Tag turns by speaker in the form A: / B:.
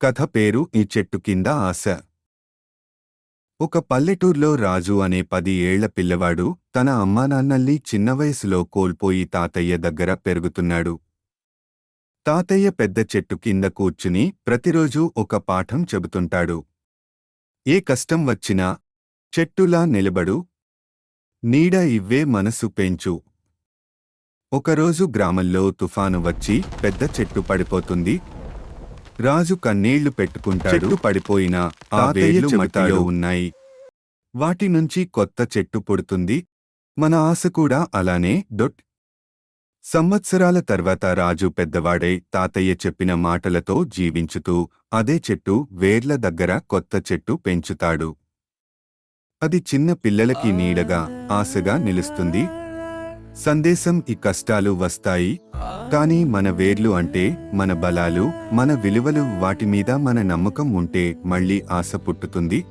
A: కథ పేరు ఈ చెట్టు కింద ఆశ. ఒక పల్లెటూర్లో రాజు అనే పది ఏళ్ళ పిల్లవాడు తన అమ్మానాన్నల్ని చిన్న వయసులో కోల్పోయి తాతయ్య దగ్గర పెరుగుతున్నాడు. తాతయ్య పెద్ద చెట్టు కింద కూర్చుని ప్రతిరోజూ ఒక పాఠం చెబుతుంటాడు. ఏ కష్టం వచ్చినా చెట్టులా నిలబడు. నీడ ఇవ్వే మనసు పెంచు. ఒకరోజు గ్రామంలో తుఫాను వచ్చి పెద్ద చెట్టు పడిపోతుంది. రాజు కన్నీళ్ళు పెట్టుకుంటాడు. పడిపోయినా ఆ వేర్లు మట్టిలో ఉన్నాయి. వాటి నుంచి కొత్త చెట్టు పుడుతుంది. మన ఆశ కూడా అలానే. డొట్. సంవత్సరాల తర్వాత రాజు పెద్దవాడై తాతయ్య చెప్పిన మాటలతో జీవించుతూ అదే చెట్టు వేర్ల దగ్గర కొత్త చెట్టు పెంచుతాడు. అది చిన్న పిల్లలకి నీడగా ఆశగా నిలుస్తుంది. సందేశం ఈ కష్టాలు వస్తాయి. కానీ మన వేర్లు అంటే మన బలాలు మన విలువలు వాటి మీద మన నమ్మకం ఉంటే మళ్ళీ ఆశ పుట్టుతుంది.